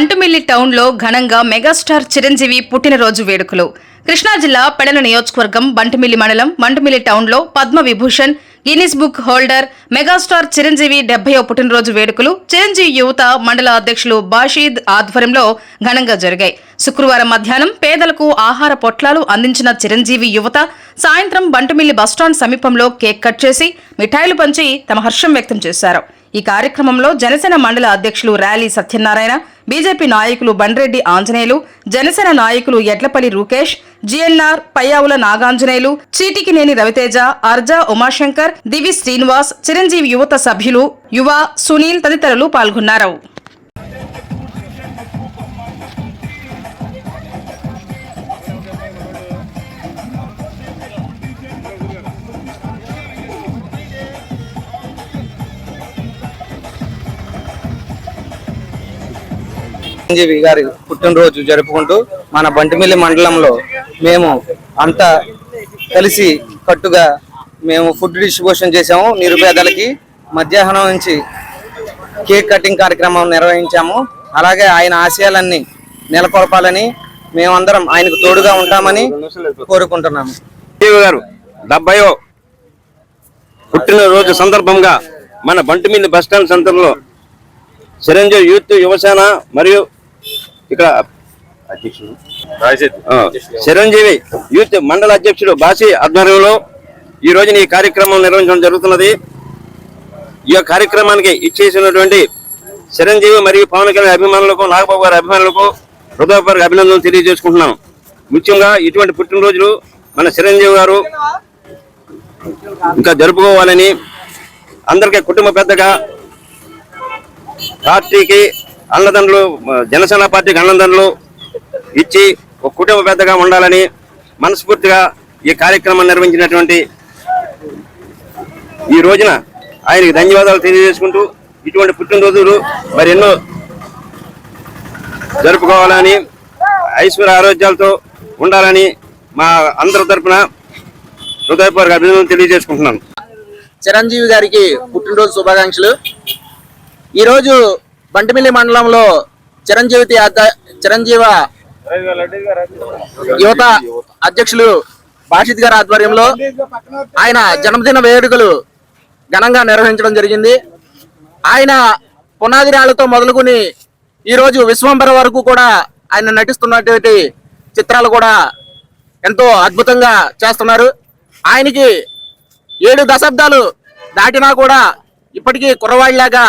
బంటుమిల్లి టౌన్లో ఘనంగా మెగాస్టార్ చిరంజీవి పుట్టినరోజు వేడుకలు. కృష్ణా జిల్లా పెడల నియోజకవర్గం బంటుమిల్లి మండలం బంటుమిల్లి టౌన్లో Padma Vibhushan Guinness book holder megastar Chiranjeevi డెబ్బయో పుట్టినరోజు వేడుకలు చిరంజీవి యువత మండల అధ్యక్షులు బాషీద్ ఆధ్వర్యంలో ఘనంగా జరిగాయి. శుక్రవారం మధ్యాహ్నం పేదలకు ఆహార పొట్లాలు అందించిన చిరంజీవి యువత సాయంత్రం బంటుమిల్లి బస్టాండ్ సమీపంలో కేక్ కట్ చేసి మిఠాయిలు పంచి తమ హర్షం వ్యక్తం చేశారు. ఈ కార్యక్రమంలో జనసేన మండల అధ్యక్షులు ర్యాలీ సత్యనారాయణ బీజేపీ నాయకులు బండ్రెడ్డి ఆంజనేయులు జనసేన నాయకులు ఎడ్లపల్లి రూకేష్ జిఎన్ఆర్ పయ్యావుల నాగాంజనేయులు చీటికినేని రవితేజ అర్జా ఉమాశంకర్ దివి శ్రీనివాస్ చిరంజీవి యువత సభ్యులు యువ సునీల్ తదితరులు పాల్గొన్నారు. చిరంజీవి గారి పుట్టినరోజు జరుపుకుంటూ మన బంటిమిల్లి మండలంలో మేము అంతా కలిసి కట్టుగా మేము ఫుడ్ డిస్ట్రిబ్యూషన్ చేసాము నిరుపేదలకి మధ్యాహ్నం నుంచి కేక్ కటింగ్ కార్యక్రమం నిర్వహించాము. అలాగే ఆయన ఆశయాలన్నీ నెలకొల్పాలని మేమందరం ఆయనకు తోడుగా ఉంటామని కోరుకుంటున్నాము. గారు డెబ్బయో పుట్టినరోజు సందర్భంగా మన బంటిమిల్లి బస్టాండ్ సెంటర్లో చిరంజీవి యూత్ యువసేన మరియు ఇక్కడ చిరంజీవి యూత్ మండల అధ్యక్షుడు బాసి ఆధ్వర్యంలో ఈ రోజున ఈ కార్యక్రమం నిర్వహించడం జరుగుతున్నది. ఈ యొక్క కార్యక్రమానికి ఇచ్చేసినటువంటి చిరంజీవి మరియు పవన్ కళ్యాణ్ అభిమానులకు నాగబాబు గారి అభిమానులకు హృదయపూర్వక అభినందనలు తెలియజేసుకుంటున్నాను ముఖ్యంగా ఇటువంటి పుట్టినరోజులు మన చిరంజీవి గారు ఇంకా జరుపుకోవాలని అందరికీ కుటుంబ పెద్దగా పార్టీకి అన్నదండలు జనసేన పార్టీకి అన్నదండలు ఇచ్చి ఒక కుటుంబ పెద్దగా ఉండాలని మనస్ఫూర్తిగా ఈ కార్యక్రమం నిర్వహించినటువంటి ఈ రోజున ఆయనకి ధన్యవాదాలు తెలియజేసుకుంటూ ఇటువంటి పుట్టినరోజులు మరి ఎన్నో జరుపుకోవాలని ఐశ్వర్య ఆరోగ్యాలతో ఉండాలని మా అందరి తరఫున హృదయపూర్వక అభినందనలు తెలియజేసుకుంటున్నాను. చిరంజీవి గారికి పుట్టినరోజు శుభాకాంక్షలు. ఈరోజు బంటిమిల్లి మండలంలో చిరంజీవి అధ్య- చిరంజీవ యువత అధ్యక్షులు భాషిత్ గారి ఆధ్వర్యంలో ఆయన జన్మదిన వేడుకలు ఘనంగా నిర్వహించడం జరిగింది. ఆయన పునాది రాళ్ళతో మొదలుకొని ఈరోజు విశ్వంబర వరకు కూడా ఆయన నటిస్తున్నటువంటి చిత్రాలు కూడా ఎంతో అద్భుతంగా చేస్తున్నారు. ఆయనకి ఏడు దశాబ్దాలు దాటినా కూడా ఇప్పటికీ కుర్రవాడిలాగా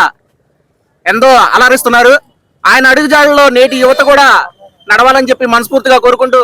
ఎంతో అలరిస్తున్నారు. ఆయన అడుగుజాడల్లో నేటి యువత కూడా నడవాలని చెప్పి మనస్ఫూర్తిగా కోరుకుంటూ